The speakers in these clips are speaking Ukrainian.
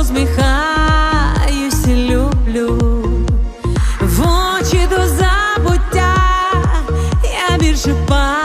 усміхаюсь, люблю, в очі до забуття я більше па.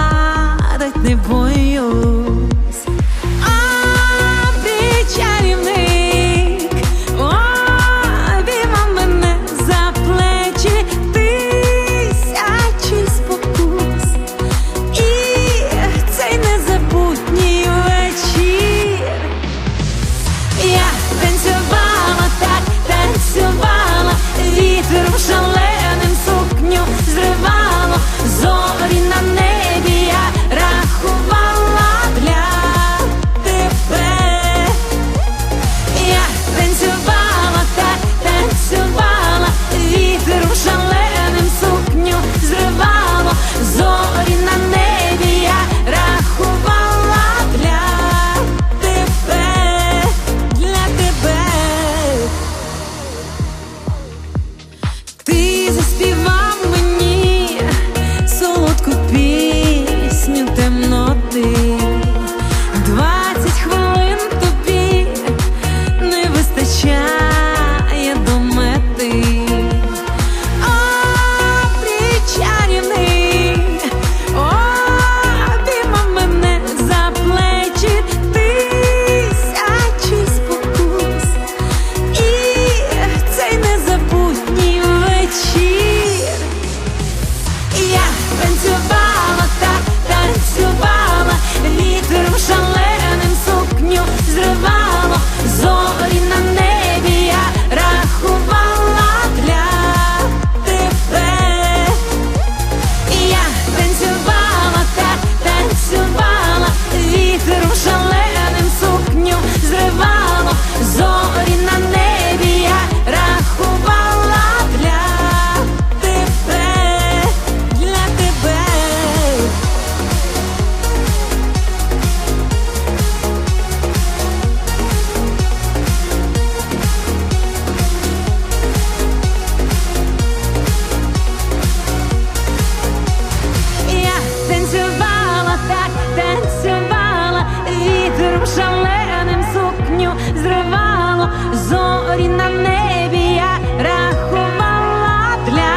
Зорі на небі я рахувала для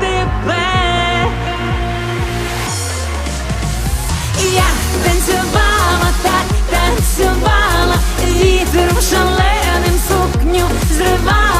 тебе. Я танцювала, так танцювала, вітром шаленим сукню зривало,